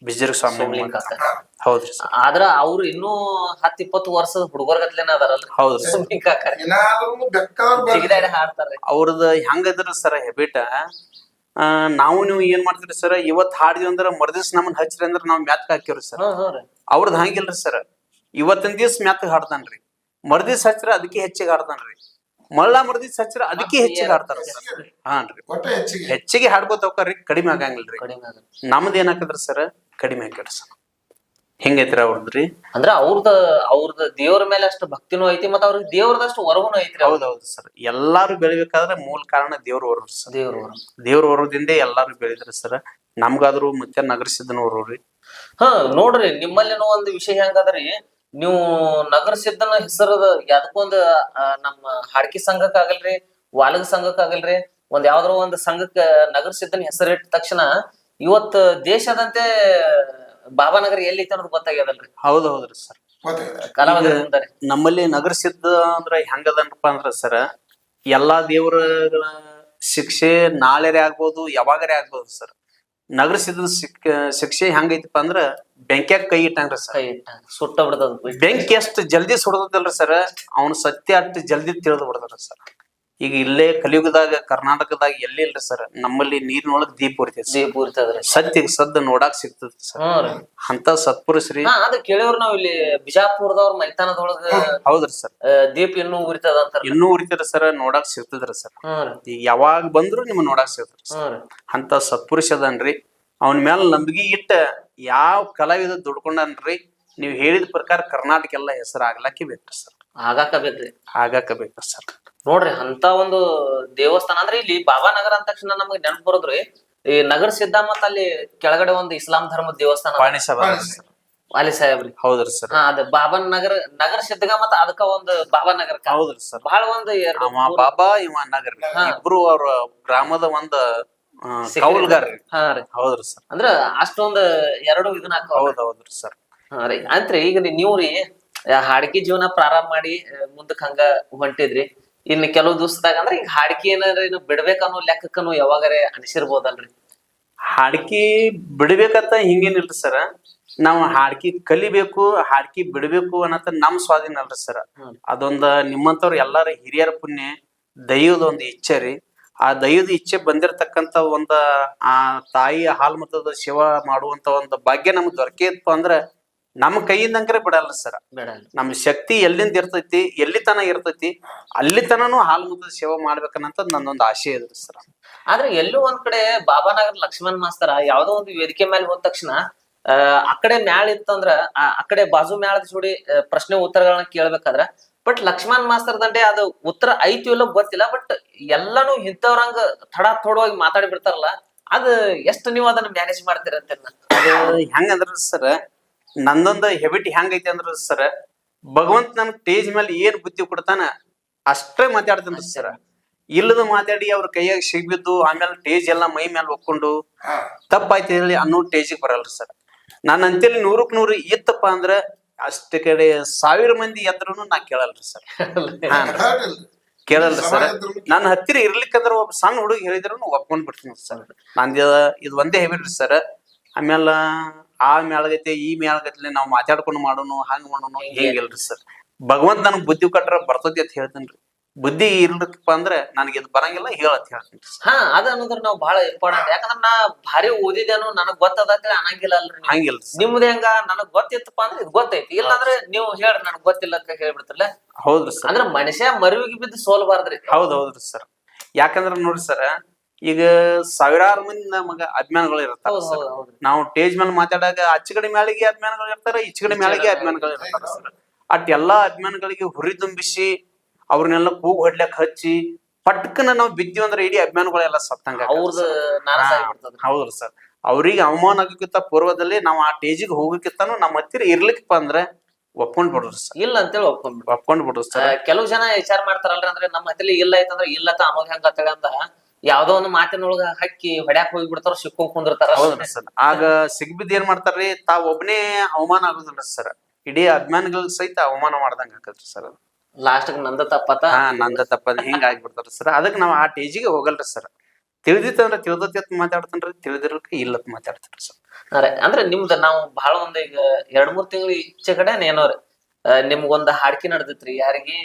ಬಿಜರ್ ಸ್ವಾಮಿ. ಹೌದ್ರಿ ಆದ್ರ ಅವ್ರು ಇನ್ನೂ ಹತ್ತ್ ಇಪ್ಪತ್ತು ವರ್ಷದ ಹುಡುಗರ್ಗತ್ಲೇನ ಅದಾರಲ್ರಿ. ಹೌದ್ರಿ ಅವ್ರದ್ದು ಹೆಂಗದ್ರ ಸರ್ ಹೆಬಿಟ ಆ? ನಾವು ನೀವು ಏನ್ ಮಾಡ್ತೀರಿ ಸರ್ ಇವತ್ ಹಾಡಿದ್ವಿ ಅಂದ್ರ ಮರ್ದಿವ್ಸ ನಮ್ಮನ್ ಹಚ್ಚ್ರಿ ಅಂದ್ರ ನಾವ್ ಮ್ಯಾತ್ ಹಾಕಿವ್ರಿ ಸರ್ ಅವ್ರದ್ ಹಂಗಿಲ್ರಿ ಸರ್ ಇವತ್ತಿನ ದಿವ್ಸ ಮ್ಯಾತ್ ಹಾಡ್ತಾನ್ರಿ. ಮರ್ದಿವ್ಸ ಹಚ್ಚ್ರ ಅದಕ್ಕೆ ಹೆಚ್ಚಿಗೆ ಹಾಡ್ತಾನ್ರಿ. ಮಳ್ಳ ಮರ್ದಿವ್ಸ ಹಚ್ಚ್ರ ಅದಕ್ಕೆ ಹೆಚ್ಚಿಗೆ ಹಾಡ್ತಾರ ಸರ್ ಹಾನ್ರಿ. ಹೆಚ್ಚಿಗೆ. ಹಾಡ್ಕೋತ ಕಡಿಮೆ ಆಗಂಗಿಲ್ರಿ. ನಮ್ದ ಏನಾಕದ್ರಿ ಸರ್ ಕಡಿಮೆ ಆಕೈತಿ ಸರ್ ಹೆಂಗೈತ್ರಿ ಅವ್ರದ್ರಿ ಅಂದ್ರ ಅವ್ರದ ಅವ್ರದ ದೇವ್ರ ಮೇಲೆ ಅಷ್ಟು ಭಕ್ತಿನೂ ಐತಿ ಮತ್ತ ಅವ್ರಿಗೆ ದೇವ್ರದಷ್ಟು ವರವೂ ಐತ್ರಿ ಅವ್ರ ಹೌದೌದು ಸರ್. ಎಲ್ಲಾರು ಬೆಳಿಬೇಕಾದ್ರೆ ಮೂಲ ಕಾರಣ ದೇವ್ರ ವರ ಸರ್. ದೇವ್ರ ವರ ದೇವ್ರ ಹೊರದಿಂದೇ ಎಲ್ಲಾರು ಬೆಳಿದ್ರಿ ಸರ್. ನಮ್ಗಾದ್ರು ಮತ್ತೆ ರೀ ಹಾ ನೋಡ್ರಿ ನಿಮ್ಮಲ್ಲಿನೂ ಒಂದು ವಿಷಯ ಹೆಂಗದ್ರಿ? ನೀವು ನಗರ ಸಿದ್ದನ ಹೆಸರದ ಯಾವ್ದಕ್ಕೊಂದು ನಮ್ಮ ಹಾಡ್ಕಿ ಸಂಘಕ್ಕ ಆಗಲ್ರಿ ವಾಲಗ ಸಂಘಕ್ಕ ಆಗಲ್ರಿ ಒಂದ್ ಯಾವ್ದಾರ ಒಂದ್ ಸಂಘಕ್ಕ ನಗರ ಸಿದ್ದನ ಹೆಸರಿಟ್ಟ ತಕ್ಷಣ ಇವತ್ತು ದೇಶದಂತೆ ಬಾಬಾನಗರ ಎಲ್ಲಿ ಐತೆ ಅನ್ನೋದು ಗೊತ್ತಾಗ್ಯದಲ್ರಿ? ಹೌದ್ ಹೌದ್ರಿ ಸರ್. ಕಲಾವಿದರಿಂದ ನಮ್ಮಲ್ಲಿ ನಗರಸಿದ್ದ ಅಂದ್ರ ಹೆಂಗದನಪ್ಪ ಅಂದ್ರ ಸರ್ ಎಲ್ಲಾ ದೇವರಗಳ ಶಿಕ್ಷೆ ನಾಳೆರೆ ಆಗ್ಬೋದು ಯಾವಾಗರೇ ಆಗ್ಬೋದು ಸರ್. ನಗರಸಿದ್ದ ಶಿಕ್ ಶಿಕ್ಷೆ ಹೆಂಗೈತಿಪ್ಪ ಅಂದ್ರ ಬೆಂಕ್ಯಾಗ ಕೈ ಇಟ್ಟಂಗ್ರಿ ಸರ್. ಕೈ ಇಟ್ಟ ಸುಟ್ಟ ಬಿಡ್ತದ ಬೆಂಕಿ ಎಷ್ಟು ಜಲ್ದಿ ಸುಡದಲ್ರಿ ಸರ್ ಅವ್ನ ಸತ್ಯ ಅಷ್ಟು ಜಲ್ದಿ ತಿಳಿದು ಬಿಡ್ತಾರ ಸರ್. ಈಗ ಇಲ್ಲೇ ಕಲಿಯುಗದಾಗ ಕರ್ನಾಟಕದಾಗ ಎಲ್ಲಿ ಇಲ್ರಿ ಸರ್ ನಮ್ಮಲ್ಲಿ ನೀರಿನೊಳಗ್ ದೀಪ ಉರಿತೈತಿ. ದೀಪ ಉರಿತದ್ರಿ. ಸತ್ಯ ಸದ್ದ ನೋಡಾಕ್ ಸಿಗ್ತದ ಸರ್ ರೀ. ಅಂತ ಸತ್ಪುರುಷರಿ ಹಾ ಅದ ಕೇಳಿವ್ರ ನಾವ್ ಇಲ್ಲಿ ಬಿಜಾಪುರದವ್ರ ಮೈತಾನದೊಳಗ ಹೌದ್ರಿ ಸರ್ ಆ, ದೀಪ ಇನ್ನೂ ಉರಿತದ ಅಂತಾರ. ಇನ್ನೂ ಉರಿತಾರ ಸರ್ ನೋಡಾಕ್ ಸಿಗ್ತದ್ರಿ ಸರ್ ರೀ. ಈಗ ಯಾವಾಗ ಬಂದ್ರು ನಿಮ್ ನೋಡಾಕ್ ಸಿಗ್ತದ್ರಿ ಸರ್ ಹ್ಮ್ ರೀ. ಅಂತ ಸತ್ಪುರುಷ ಅದನ್ರಿ. ಅವನ ಮ್ಯಾಲ ನಂಬಿಕೆ ಇಟ್ಟ ಯಾವ ಕಲಾವಿದ ದುಡ್ಕೊಂಡನ್ರಿ ನೀವು ಹೇಳಿದ ಪ್ರಕಾರ ಕರ್ನಾಟಕ ಎಲ್ಲ ಹೆಸರು ಆಗ್ಲಕ್ಕೆ ಬೇಕ್ರಿ ಸರ್. ಆಗಾಕ ಬೇಕ್ರಿ ಆಗಾಕ ಬೇಕ್ರಿ ಸರ್. ನೋಡ್ರಿ ಅಂತ ಒಂದು ದೇವಸ್ಥಾನ ಅಂದ್ರೆ ಇಲ್ಲಿ ಬಾಬಾ ನಗರ ಅಂದ ತಕ್ಷಣ ನಮಗೆ ನೆನಪು ಬರೋದ್ರಿ. ಈ ನಗರ ಸಿದ್ದಾಮತ್ ಅಲ್ಲಿ ಕೆಳಗಡೆ ಒಂದು ಇಸ್ಲಾಂ ಧರ್ಮದ ದೇವಸ್ಥಾನ. ಪಾಣಿ ಸಭಾ ಸರ್. ಅಲ್ಲಿ ಸಾಹೇಬ್ರಿ. ಹೌದ್ರಿ ಸರ್. ಹಾ ಅದ ಬಾಬಾ ನಗರ ನಗರ ಸಿದ್ಧಗಮತ್ ಅದಕ್ಕ ಒಂದು ಬಾಬಾ ನಗರ ಹೌದ್ರಿ ಸರ್. ಬಹಳ ಒಂದು ಎರಡು ಅವ ಬಾಬಾ ಇವ ನಗರ. ಇಬ್ರು ಅವ್ರ ಗ್ರಾಮದ ಒಂದು ಹಾ ರೀ. ಹೌದ್ರಿ ಸರ್. ಅಂದ್ರ ಅಷ್ಟೊಂದು ಎರಡು ಇದನ್ನ ಹೌದ್ ಹೌದ್ರಿ ಸರ್. ಹಾ ರೀ. ಅಂತ್ರಿ ಈಗ ನೀವು ರೀ ಹಾಡ್ಕಿ ಜೀವನ ಪ್ರಾರಂಭ ಮಾಡಿ ಮುಂದಕ್ಕೆ ಮುಂದಕ್ ಹಂಗ ಹೊಂಟಿದ್ರಿ. ಇನ್ನು ಕೆಲವು ದಿವಸದಾಗ ಅಂದ್ರೆ ಈಗ ಹಾಡ್ಕಿ ಏನಾರ ಬಿಡ್ಬೇಕನ್ನೋ ಲೆಕ್ಕಕ್ಕನು ಯಾವಾಗಾರೆ ಅನಿಸಿರ್ಬೋದಲ್ರಿ? ಹಾಡ್ಕಿ ಬಿಡ್ಬೇಕಂತ ಹಿಂಗೇನಿಲ್ರಿ ಸರ್. ನಾವು ಹಾಡ್ಕಿ ಕಲಿಬೇಕು ಹಾಡ್ಕಿ ಬಿಡ್ಬೇಕು ಅನ್ನತ ನಮ್ ಸ್ವಾಧೀನ ಅಲ್ರಿ ಸರ್. ಅದೊಂದ ನಿಮ್ಮಂತವ್ರ ಎಲ್ಲಾರ ಹಿರಿಯರ ಪುಣ್ಯ ದೈವದ ಒಂದು ಇಚ್ಛೆ ರೀ. ಆ ದೈವದ ಇಚ್ಛೆ ಬಂದಿರತಕ್ಕಂತ ಒಂದ ಆ ತಾಯಿ ಹಾಲ್ಮತದ ಶಿವ ಮಾಡುವಂತ ಒಂದು ಭಾಗ್ಯ ನಮ್ಗೆ ದೊರಕೇತ್ಪ ಅಂದ್ರ ನಮ್ಮ ಕೈಯಿಂದಂಕರೆ ಬಿಡಲ್ಲ ಸರ್. ನಮ್ಮ ಶಕ್ತಿ ಎಲ್ಲಿಂದ ಇರ್ತೈತಿ ಎಲ್ಲಿ ತನ ಇರ್ತೈತಿ ಅಲ್ಲಿ ತನನು ಹಾಲು ಮತದ ಸೇವಾ ಮಾಡ್ಬೇಕನ್ನಂತ ನನ್ನೊಂದು ಆಸೆ ಇದ್ರಿ ಸರ್. ಆದ್ರೆ ಎಲ್ಲೋ ಒಂದ್ ಕಡೆ ಬಾಬಾನಗರ್ ಲಕ್ಷ್ಮಣ್ ಮಾಸ್ತರ ಯಾವ್ದೋ ಒಂದು ವೇದಿಕೆ ಮೇಲೆ ಹೋದ ತಕ್ಷಣ ಆ ಆ ಕಡೆ ಮ್ಯಾಳ ಇತ್ತಂದ್ರ ಆ ಕಡೆ ಬಾಜು ಮ್ಯಾಳದ ಜೋಡಿ ಪ್ರಶ್ನೆ ಉತ್ತರಗಳನ್ನ ಕೇಳ್ಬೇಕಾದ್ರ ಬಟ್ ಲಕ್ಷ್ಮಣ್ ಮಾಸ್ತರ್ ದಂಡೆ ಅದು ಉತ್ತರ ಐತಿ ಇಲ್ಲೋ ಗೊತ್ತಿಲ್ಲ ಬಟ್ ಎಲ್ಲಾನು ಇಂಥವ್ರಂಗ ಥಡ ಥೋಡವಾಗಿ ಮಾತಾಡಿ ಬಿಡ್ತಾರಲ್ಲ ಅದ್ ಎಷ್ಟು ನೀವು ಅದನ್ನ ಮ್ಯಾನೇಜ್ ಮಾಡ್ತೀರಂತ ಅದು ಹೆಂಗಂದ್ರ ಸರ್ ನಂದೊಂದು ಹೆಬಿಟ್ ಹೆಂಗೈತಿ ಅಂದ್ರ ಸರ್ ಭಗವಂತ ನನ್ ಸ್ಟೇಜ್ ಮೇಲೆ ಏನ್ ಬುದ್ಧಿ ಕೊಡ್ತಾನ ಅಷ್ಟೇ ಮಾತಾಡ್ತೇನ್ರಿ ಸರ್. ಇಲ್ಲದ ಮಾತಾಡಿ ಅವ್ರ ಕೈಯಾಗ ಸಿಗ್ಬಿದ್ದು ಆಮೇಲೆ ಸ್ಟೇಜ್ ಎಲ್ಲ ಮೈ ಮೇಲೆ ಒಕ್ಕೊಂಡು ತಪ್ಪಾಯ್ತಿ ಹೇಳಿ ಅನ್ನೋ ಟೇಜಿಗೆ ಬರಲ್ರಿ ಸರ್. ನಾನು ಅಂತೇಳಿ ನೂರಕ್ ನೂರು ಇತ್ತಪ್ಪ ಅಂದ್ರ ಅಷ್ಟ ಕಡೆ ಸಾವಿರ ಮಂದಿ ಎದ್ರು ನಾ ಕೇಳಲ್ರಿ ಸರ್. ಕೇಳಲ್ರಿ. ಸರ್. ನನ್ನ ಹತ್ತಿರ ಇರ್ಲಿಕ್ಕಂದ್ರ ಒಬ್ಬ ಸಣ್ಣ ಹುಡುಗ ಹೇಳಿದ್ರು ಒಪ್ಕೊಂಡ್ ಬಿಡ್ತೀನಿ ಸರ್. ನಂದ ಇದು ಒಂದೇ ಹೆಬಿಟ್ ಸರ್. ಆಮೇಲೆ ಆ ಮೇಳಗತಿ ಈ ಮೇಳಗತ್ಲೆ ನಾವು ಮಾತಾಡ್ಕೊಂಡು ಮಾಡೋನು ಹಂಗ್ ಮಾಡೋನು ಹೇಗಿಲ್ರಿ ಸರ್? ಭಗವಂತ ನನಗ್ ಬುದ್ಧಿ ಕೊಟ್ರ ಬರ್ತೈತಿ ಅಂತ ಹೇಳ್ತೇನ್ರಿ ಬುದ್ಧಿ ಇರ್ಲಿಕ್ಕಪ್ಪ ಅಂದ್ರೆ ನನಗೆ ಇದು ಬರಂಗಿಲ್ಲ ಹೇಳತ್ ಹೇಳ್ತೀನಿ ಹಾ ಅದ ಅನ್ನೋದ್ರ ನಾವ್ ಬಹಳ ಇಂಪಾರ್ಟೆಂಟ್ ಯಾಕಂದ್ರ ನಾ ಭಾರಿ ಓದಿದೇನು ನನಗ್ ಗೊತ್ತದ ಅಂತೇಳಿ ಅನ್ನಂಗಿಲ್ಲ ಅಲ್ರಿ. ಹಂಗಿಲ್ಲ ನಿಮ್ದು ಹೆಂಗ ನನಗ್ ಗೊತ್ತಿತ್ತಪ್ಪ ಅಂದ್ರೆ ಇದು ಗೊತ್ತೈತಿ. ಇಲ್ಲಾಂದ್ರೆ ನೀವು ಹೇಳ್ರಿ ನನಗ್ ಗೊತ್ತಿಲ್ಲ ಅಂತ ಹೇಳ್ಬಿಡ್ತಿಲ್ಲ ಹೌದ್ರಿ ಸರ್. ಅಂದ್ರೆ ಮನುಷ್ಯ ಮರುವಿಗೆ ಬಿದ್ದು ಸೋಲ್ಬಾರ್ದ್ರಿ. ಹೌದ್ ಹೌದ್ರಿ ಸರ್. ಯಾಕಂದ್ರ ನೋಡ್ರಿ ಸರ್ ಈಗ ಸಾವಿರಾರು ಮಂದಿ ನಮಗ ಅಭಿಮಾನಿಗಳು ಇರ್ತಾರ ಸರ್. ನಾವು ಟೇಜ್ ಮೇಲೆ ಮಾತಾಡಾಗ ಅಚ್ಚಗಡೆ ಮ್ಯಾಲಿಗೆ ಅಭಿಮಾನಿಗಳು ಇರ್ತಾರ ಈಚಗಡೆ ಮ್ಯಾಲಿಗೆ ಅಭಿಮಾನಿಗಳು ಇರ್ತಾರ ಸರ್. ಅಟ್ ಎಲ್ಲಾ ಅಭಿಮಾನಿಗಳಿಗೆ ಹುರಿ ತುಂಬಿಸಿ ಅವ್ರನ್ನೆಲ್ಲ ಕೂಗು ಹೊಡ್ಲಕ್ ಹಚ್ಚಿ ಪಟ್ಕನ ನಾವು ಬಿದ್ದೀವಿ ಅಂದ್ರೆ ಇಡೀ ಅಭಿಮಾನಗಳೆಲ್ಲ ಸತ್ತಂಗ ಹೌದ್ರಿ ಸರ್. ಅವ್ರಿಗೆ ಅವಮಾನ ಆಗಕ್ಕಿಂತ ಪೂರ್ವದಲ್ಲಿ ನಾವು ಆ ಟೇಜಿಗೆ ಹೋಗಕ್ಕಿಂತಾನು ನಮ್ಮ ಹತ್ತಿರ ಇರ್ಲಿಕ್ಕಪ್ಪ ಅಂದ್ರೆ ಒಪ್ಕೊಂಡ್ ಬಿಡ್ರಿ ಸರ್. ಇಲ್ಲ ಅಂತೇಳಿ ಹೇಳಿ ಒಪ್ಕೊಂಡ್ ಬಿಡ್ರಿ ಸರ್ ಕೆಲವು ಜನ ವಿಚಾರ ಮಾಡ್ತಾರಲ್ರಿ ಅಂದ್ರೆ ನಮ್ಮ ಹತ್ತಿರ ಇಲ್ಲ ಐತಂದ್ರೆ ಇಲ್ಲತ್ತ ಅನ್ನೋದ್ ಹೆಂಗ ಅಂತ. ಯಾವ್ದೋ ಒಂದು ಮಾತಿನೊಳಗ ಹಕ್ಕಿ ಹೊಡ್ಯಾಕ್ ಹೋಗಿ ಬಿಡ್ತಾರ ಸಿಕ್ಕೊಂಡ್ ಕುಂದಿರ್ತಾರ ಹೌದ್ರಿ ಸರ್. ಆಗ ಸಿಗ್ಬಿದ್ ಏನ್ ಮಾಡ್ತಾರ್ರಿ? ತಾವ್ ಒಬ್ನೇ ಅವಮಾನ ಆಗುದಿಲ್ಲ ಸರ್. ಇಡೀ ಅಭಿಮಾನಿಗಳ ಸಹಿತ ಅವಮಾನ ಮಾಡ್ದಂಗ ಆಕತ್ರಿ ಸರ್ ಅದು. ಲಾಸ್ಟ್ ನಂದ ತಪ್ಪತ ಹಾ ನಂದ ತಪ್ಪದ ಹಿಂಗ ಆಗ್ಬಿಡ್ತಾರ ಸರ್. ಅದಕ್ಕೆ ನಾವ್ ಆ ಟೇಜಿಗೆ ಹೋಗಲ್ರಿ ಸರ್. ತಿಳಿದಿತ್ತಂದ್ರ ತಿಳಿದತಿ ಅಂತ ಮಾತಾಡ್ತಾನ್ರಿ? ತಿಳಿದಿರಕ್ಕೆ ಇಲ್ಲತ್ ಮಾತಾಡ್ತಾರ ಸರ್. ಅರೆ ಅಂದ್ರೆ ನಿಮ್ದ ನಾವು ಬಹಳ ಒಂದ್ ಈಗ ಎರಡ್ ಮೂರ್ ತಿಂಗಳು ಈಚೆ ಕಡೆ ಏನೋ ರೀ? ನಿಮ್ಗೊಂದ್ ಹಾಡ್ಕಿ ನಡೆದಿತ್ರಿ. ಯಾರಿಗೆ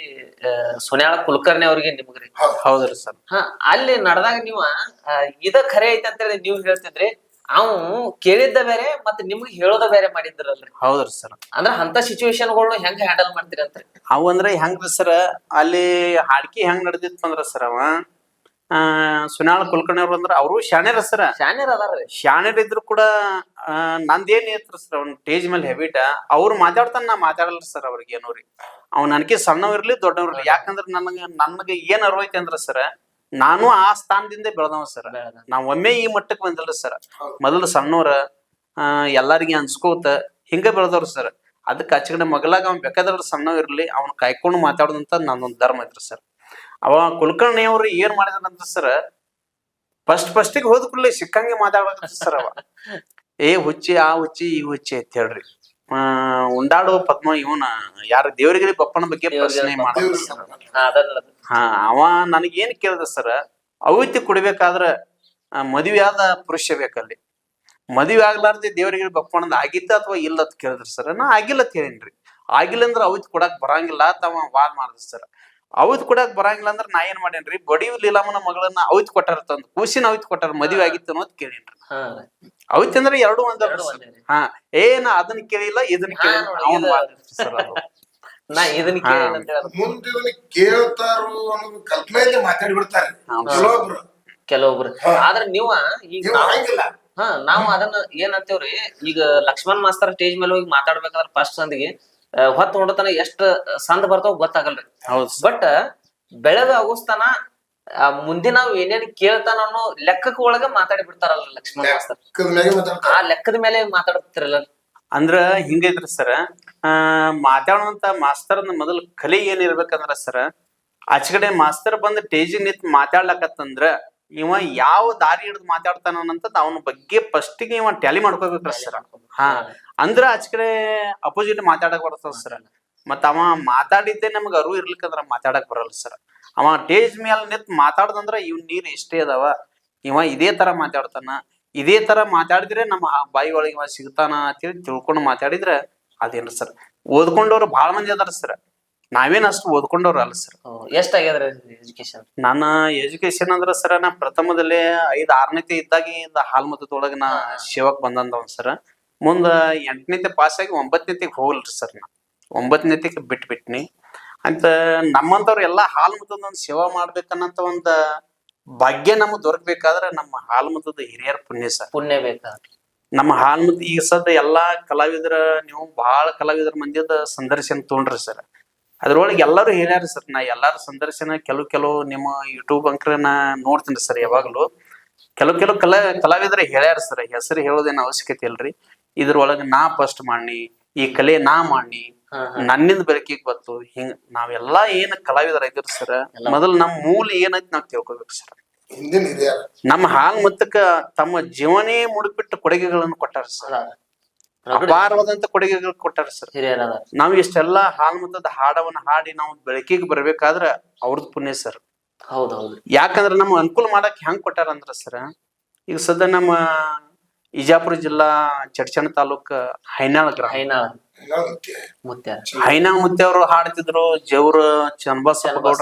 ಆ, ಸುನ್ಯಾಳ ಕುಲಕರ್ಣಿ ಅವ್ರಿಗೆ ನಿಮ್ಗ್ರಿ. ಹೌದ್ರಿ ಸರ್. ಹಾ ಅಲ್ಲಿ ನಡೆದಾಗ ನೀವ ಇದ ಖರೆ ಐತೆ ಅಂತೇಳಿ ನೀವ್ ಹೇಳ್ತಿದ್ರಿ. ಅವ್ ಕೇಳಿದ್ದ ಬೇರೆ ಮತ್ತೆ ನಿಮ್ಗೆ ಹೇಳೋದ ಬೇರೆ ಮಾಡಿದ್ರಲ್ರಿ. ಹೌದ್ರಿ ಸರ್. ಅಂದ್ರ ಅಂತ ಸಿಚುವೇಶನ್ಗಳನ್ನ ಹೆಂಗ್ ಹ್ಯಾಂಡಲ್ ಮಾಡ್ತೀರಿ ಅಂತ್ರಿ? ಅವ ಅಂದ್ರೆ ಹೆಂಗ್ರಿ ಸರ್ ಅಲ್ಲಿ ಹಾಡ್ಕಿ ಹೆಂಗ್ ನಡೆದಿತ್ತು ಅಂದ್ರ ಸರ್ ಅವ? ಆ ಸುನಾಳ ಕುಲಕರ್ಣಿ ಅವ್ರು ಅಂದ್ರ ಅವರು ಶಾಣ್ಯರ ಸರ ಶಾನ್ಯರ್ ಅದಾರ ಶಾಣ್ಯರ್ ಇದ್ರು ಕೂಡ ಆ, ನಂದೇನ್ ಐತ್ರ ಸರ್ ಅವ್ನ ಸ್ಟೇಜ್ ಮೇಲೆ ಹೆಬಿಟ ಅವ್ರು ಮಾತಾಡ್ತಾನ ನಾ ಮಾತಾಡಲ್ರಿ ಸರ್ ಅವ್ರಿಗೆ ಏನೋ ರೀ. ಅವ್ ನನಗೆ ಸಣ್ಣವ್ ಇರ್ಲಿ ದೊಡ್ಡವ್ ಇರ್ಲಿ ಯಾಕಂದ್ರ ನನಗ ನನಗೆ ಏನ್ ಅರ್ವೈತಿ ಅಂದ್ರ ಸರ್ ನಾನು ಆ ಸ್ಥಾನದಿಂದ ಬೆಳೆದವ ಸರ್. ನಾವ್ ಒಮ್ಮೆ ಈ ಮಟ್ಟಕ್ಕೆ ಬಂದಿಲ್ಲ ಸರ್. ಮೊದಲು ಸಣ್ಣವ್ರ ಆ ಎಲ್ಲಾರಿಗೆ ಅನ್ಸ್ಕೋತ ಹಿಂಗ ಬೆಳೆದವ್ರ ಸರ್. ಅದಕ್ಕೆ ಅಚ್ಚಕಡೆ ಮಗಲಾಗ ಅವ್ನ್ ಬೇಕಾದ್ರ ಸಣ್ಣವ್ ಇರ್ಲಿ ಅವ್ನ ಕಾಯ್ಕೊಂಡು ಮಾತಾಡೋದಂತ ನನ್ನೊಂದು ಧರ್ಮ ಐತ್ರಿ ಸರ್. ಅವ ಕುಲಕರ್ಣಿ ಅವರು ಏನ್ ಮಾಡಿದ್ರಂತ ಸರ್ ಫಸ್ಟ್ ಫಸ್ಟಿಗೆ ಹೋದ ಕೂಡಲೇ ಸಿಕ್ಕಂಗೆ ಮಾತಾಡ್ಬೇಕು ಸರ್ ಅವ. ಏ ಹುಚ್ಚಿ ಆ ಹುಚ್ಚಿ ಈ ಹುಚ್ಚಿ ಅಂತ ಹೇಳ್ರಿ. ಆ ಉಂಡಾಡುವ ಪದ್ಮ ಇವನ ಯಾರ ದೇವರಿಗೆ ಬಪ್ಪನ ಬಗ್ಗೆ ಪ್ರಶ್ನೆ ಮಾಡಿದ್ರು ಹಾ ಅವ ನನಗೇನ್ ಕೇಳ್ದ ಸರ್ ಅವಿತಿ ಕುಡಿಬೇಕಾದ್ರ ಮದುವೆ ಆದ ಪುರುಷ ಬೇಕಲ್ಲಿ. ಮದುವೆ ಆಗ್ಲಾರ್ದೆ ದೇವರಿಗೆ ಬಪ್ಪಣದ ಆಗಿದ್ದ ಅಥವಾ ಇಲ್ಲ ಅಂತ ಕೇಳಿದ್ರಿ ಸರ್ ನಾ ಆಗಿಲ್ಲ ಅಂತ ಹೇಳಿನ್ರಿ. ಆಗಿಲ್ಲ ಅಂದ್ರೆ ಅವಿತಿ ಕೊಡಕ್ ಬರಂಗಿಲ್ಲ ಅಂತ ಅವ ವಾದ ಮಾಡಿದ ಸರ್ ಅವತ್ ಕೊಡಕ್ ಬರಂಗಿಲ್ಲ ಅಂದ್ರ ನಾ ಏನ್ ಮಾಡೇನ್ರಿ? ಬಡಿಯು ಲೀಲಾಮನ ಮಗಳನ್ನ ಅವತ್ ಕೊಟ್ಟಾರ ತಂದ್. ಕೂಸಿನ ಅವತ್ ಕೊಟ್ಟಾರ ಮದ್ವೆ ಆಗಿತ್ತು ಅನ್ನೋದ್ ಕೇಳಿನ್ರಿ. ಹಾ ಅವತ್ ಅಂದ್ರೆ ಎರಡು ಒಂದ ಹ ಏನ ಏ ನಾ ಅದನ್ನ ಕೇಳಿಲ್ಲ ಇದನ್ನ ಕೇಳಿಲ್ಲ. ನಾ ಇದನ್ನ ಮುಂದೆ ಕೇಳ್ತಾರು ಅನ್ನೋದು ಕಲ್ಪನೆಯಲ್ಲಿ ಮಾತಾಡಿ ಬಿಡ್ತಾರೆ ಕೆಲವೊಬ್ರು. ಕೆಲವೊಬ್ರು. ಆದ್ರೆ ನೀವ ಈಗ ಹ ನಾವ್- ಹಾ ನಾವು ಅದನ್ನ ಏನ್ ಅಂತೇವ್ರಿ? ಈಗ ಲಕ್ಷ್ಮಣ್ ಮಾಸ್ತರ್ ಸ್ಟೇಜ್ ಮೇಲೆ ಹೋಗಿ ಮಾತಾಡ್ಬೇಕಾದ್ರ ಫಸ್ಟ್ ಸಂದಿಗೆ ಹೊತ್ತು ನೋಡತನ ಎಷ್ಟು ಸಂದ್ ಬರ್ತಾವ ಗೊತ್ತಾಗಲ್ರಿ. ಹೌದು ಬಟ್ ಬೆಳಗ ಆಗೋಸ್ತನ ಆ ಮುಂದಿನ ನಾವ್ ಏನೇನ್ ಕೇಳ್ತಾನ ಅನ್ನೋ ಲೆಕ್ಕಕ್ಕ ಒಳಗ ಮಾತಾಡಿ ಬಿಡ್ತಾರಲ್ಲ ಲಕ್ಷ್ಮಣ ಮಾಸ್ತರ್ ಆ ಲೆಕ್ಕದ ಮೇಲೆ ಮಾತಾಡ್ತಿರಲ್ಲ. ಅಂದ್ರ ಹಿಂಗೈತ್ರಿ ಸರ್ ಆ ಮಾತಾಡುವಂತ ಮಾಸ್ತರ್ನ ಮೊದಲು ಕಲೆ ಏನ್ ಇರ್ಬೇಕಂದ್ರ ಸರ್ ಆಚೆ ಕಡೆ ಮಾಸ್ತರ್ ಬಂದ್ ಟೇಜಿ ನಿಂತ್ ಮಾತಾಡ್ಲಕತ್ತಂದ್ರ ಇವ ಯಾವ ದಾರಿ ಹಿಡಿದು ಮಾತಾಡ್ತಾನಂತ ಅವನ ಬಗ್ಗೆ ಫಸ್ಟ್ಗೆ ಇವ ಟ್ಯಾಲಿ ಮಾಡ್ಕೋಬೇಕ್ರ ಸರ್. ಹಾ ಅಂದ್ರ ಆಚೆ ಕಡೆ ಅಪೋಸಿಟ್ ಮಾತಾಡಕ್ ಬರ್ತದ ಸರ್. ಮತ್ತ ಅವ ಮಾತಾಡಿದ್ದೆ ನಮ್ಗ ಅರಿವು ಇರ್ಲಿಕ್ಕಂದ್ರ ಮಾತಾಡಕ್ ಬರಲ್ಲ ಸರ್. ಅವ ಟೇಜ್ ಮೇಲೆ ನಿಂತ್ ಮಾತಾಡ್ದಂದ್ರ ಇವ್ ನೀರ್ ಎಷ್ಟೇ ಅದಾವ ಇವ ಇದೇ ತರ ಮಾತಾಡ್ತಾನ ಇದೇ ತರ ಮಾತಾಡಿದ್ರೆ ನಮ್ಮ ಆ ಬಾಯಿ ಒಳಗೆ ಇವ ಸಿಗ್ತಾನ ಅಂತೇಳಿ ತಿಳ್ಕೊಂಡು ಮಾತಾಡಿದ್ರೆ ಅದೇನ್ರಿ ಸರ್. ಓದ್ಕೊಂಡವ್ರು ಬಹಳ ಮಂದಿ ಅದಾರ ಸರ್. ನಾವೇನ್ ಅಷ್ಟು ಓದ್ಕೊಂಡವ್ರ ಅಲ್ಲ ಸರ್ ಎಷ್ಟ್ ಆಗ್ಯದ್ರಿ ಎಜುಕೇಶನ್ ನನ್ನ ಎಜುಕೇಶನ್ ಅಂದ್ರ ಸರ್ ನಾ ಪ್ರಥಮದಲ್ಲಿ ಐದ್ ಇದ್ದಾಗ ಹಾಲ್ ಹಾಲ್ಮತದೊಳಗ ನಾ ಶಿವಕ್ ಬಂದಂದವ್ ಸರ್ ಮುಂದ ಎಂಟನೇತಿ ಪಾಸ್ ಆಗಿ ಒಂಬತ್ತನೇತಿಗೆ ಹೋಗಲ್ರಿ ಸರ್ ನಾ. ಒಂಬತ್ತನೇತಿಗೆ ಬಿಟ್ಬಿಟ್ನಿ. ಅಂತ ನಮ್ಮಂತವ್ರು ಎಲ್ಲಾ ಹಾಲ್ಮತದ ಒಂದ್ ಸೇವಾ ಮಾಡ್ಬೇಕನ್ನಂತ ಒಂದ ಭಾಗ್ಯ ನಮಗ್ ದೊರಕಬೇಕಾದ್ರ ನಮ್ಮ ಹಾಲ್ಮತದ ಹಿರಿಯರ್ ಪುಣ್ಯ ಸರ್ ಪುಣ್ಯ ಬೇಕಾದ್ರೆ ನಮ್ಮ ಹಾಲ್ಮತ್ ಈಗ ಸದ್ಯ ಎಲ್ಲಾ ಕಲಾವಿದರ ನೀವು ಬಹಳ ಕಲಾವಿದರ ಮಂದಿದ ಸಂದರ್ಶನ ತಗೊಂಡ್ರಿ ಸರ್ ಅದ್ರೊಳಗೆ ಎಲ್ಲರೂ ಹೇಳ್ಯಾರ ಸರ್ ನಾ ಎಲ್ಲಾರ ಸಂದರ್ಶನ ಕೆಲವು ಕೆಲವು ನಿಮ್ಮ ಯೂಟ್ಯೂಬ್ ಅಂಕ್ರ ನಾ ನೋಡ್ತೀನಿ ಸರ್ ಯಾವಾಗ್ಲೂ. ಕೆಲವು ಕೆಲವು ಕಲಾ ಕಲಾವಿದರ ಹೇಳ್ಯಾರ ಸರ್ ಹೆಸರು ಹೇಳೋದೇನು ಅವಶ್ಯಕತೆ ಇಲ್ರಿ. ಇದ್ರೊಳಗೆ ನಾ ಫಸ್ಟ್ ಮಾಡಿ ಈ ಕಲೆ ನಾ ಮಾಡಿ ನನ್ನಿಂದ ಬೆಳಕಿಗೆ ಬಂತು ಹಿಂಗ ನಾವೆಲ್ಲಾ ಏನ್ ಕಲಾವಿದರ ಇದ್ರಿ ಸರ್ ಮೊದಲು ನಮ್ಮ ಮೂಲ ಏನೈತಿ ನಾವ್ ತಿಳ್ಕೊಬೇಕು ಸರ್. ನಮ್ಮ ಹಾಲ್ ಮತ್ತಕ್ಕ ತಮ್ಮ ಜೀವನೇ ಮುಡಿಪಿಟ್ಟು ಕೊಡುಗೆಗಳನ್ನು ಕೊಟ್ಟಾರ ಸರ್. ಅಪಾರವಾದಂತ ಕೊಡುಗೆಗಳು ಕೊಟ್ಟಾರ ಸರ್. ಹಿರಿಯರ ಅದಾರ ನಾವ್ ಇಷ್ಟೆಲ್ಲಾ ಹಾಲ್ ಮತದ ಹಾಡವನ್ನ ಹಾಡಿ ನಾವು ಬೆಳಕಿಗೆ ಬರ್ಬೇಕಾದ್ರ ಅವ್ರದ್ ಪುಣ್ಯ ಸರ್. ಹೌದೌದು. ಹೌದು ಯಾಕಂದ್ರ ನಮ್ ಅನುಕೂಲ ಮಾಡಕ್ ಹೆಂಗ್ ಕೊಟ್ಟಾರ ಅಂದ್ರ ಸರ್ ಈಗ ಸದ್ಯ ನಮ್ಮ ಇಜಾಪುರ ಜಿಲ್ಲಾ ಚಡ್ಚಣ ತಾಲೂಕ್ ಹೈನಾಳ ಗ್ರಾಮ. ಹೈನಾಳ. ಮುತ್ಯ. ಹೈನಾ ಮುತ್ಯ ಅವರು ಹಾಡ್ತಿದ್ರು ಜವ್ರ ಚನ್ಬಾಸ್ ಗೌಡ್ರ